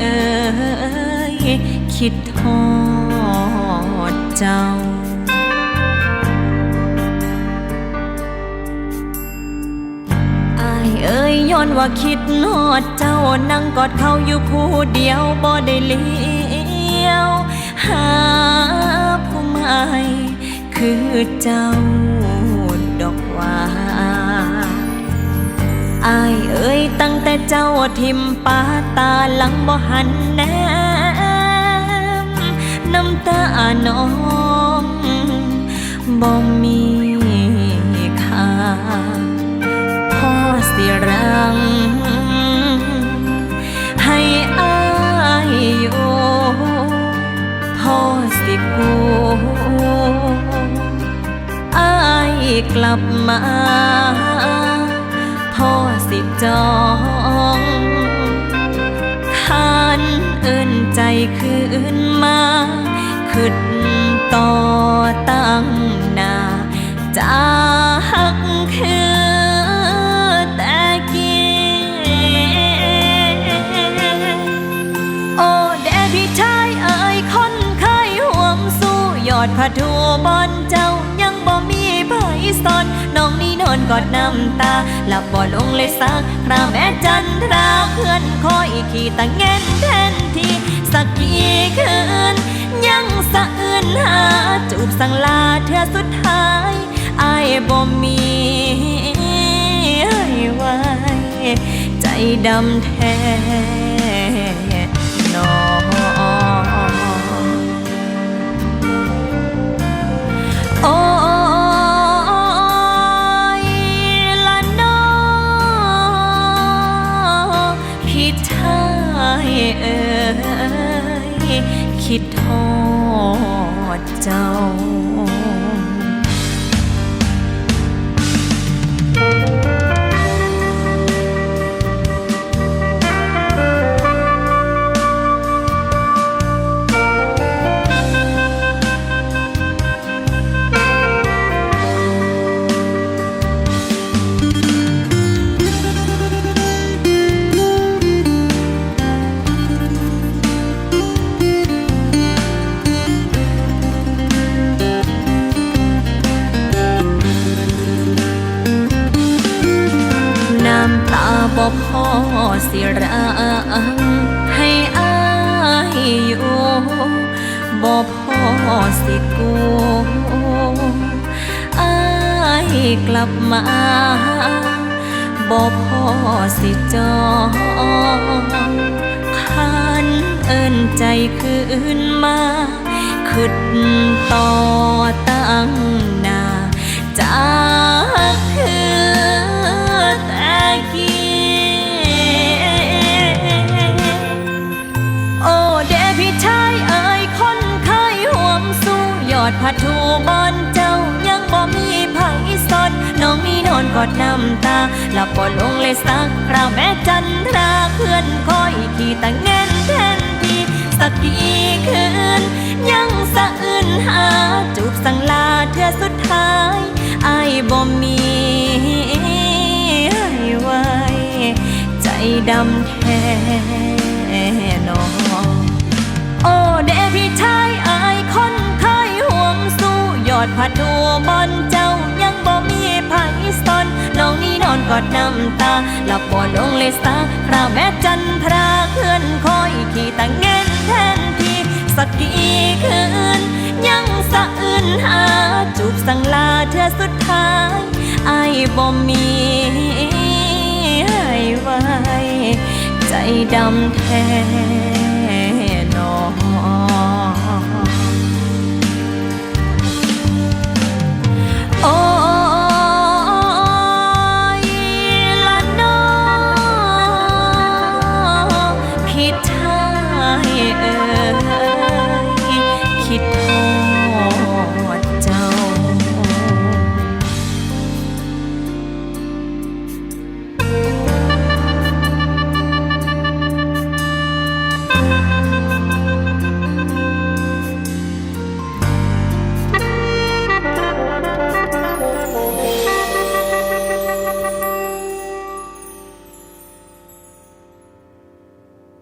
เอ่ยคิดทอดเจ้าไอเอ่ยย้อนว่าคิดนอดเจ้านั่งกอดเขาอยู่ผู้เดียวบ่ได้เลี้ยว หาผู้ใหม่คือเจ้าดอกว่า อายเอ้ยตั้งแต่เจ้าทิมปาตาหลังบ่หันแนมน้ำตาน้องบ่มีค่าพ่อสิรัง ให้อายอยู่พ่อสิกูอายกลับมา พ่อสิจองขันเอินใจคืนมาขึ้นต่อตั้งนาจากคือแต่กี้โอ้แดพี่ชายเอ่ยคนเคยห่วงสู้ยอดผ้าทู กอดน้ำตาหลับบ่ลงเลยสักคราแม่จันทราเพื่อนคอยขี่ตะเงินแทนที่สักกี่คืน ยังสะอื่นหา จูบสั่งลาเธอสุดท้ายอายบ่มีให้ไว้ใจดำแท้ คิดทอดเจ้าำตาบ่พอสิรังให้อายอยู่บ่พอสิกูอายกลับมาบ่พอสิจองคันเอินใจคืนมาขึ้นต่อตั้งหน้าจา องนี่นอนกอดน้ำตาหลับบ่ลงเลยสักคราวแม่จันทราเพื่อนคอยขี่ตะเงินแทนทีสักกี่คืน ยังสะอื่นหา จูบสั่งลาเธอสุดท้ายไอายบ่มีให้ไว้ใจดำแท้นองโอ้เดพี่ชายอายคนเคยห่วงสู้ยอดผ้าทู อดน้ำตาหลับบ่ลงเลยสาคราวแม่จันทราเคลื่อนคอยขี่ตะเงินแทนที่สักกี่คืน ยังสะอื่นหาจูบสั่งลาเธอสุดท้ายไอ้บ่มีให้ไว้ใจดำแท้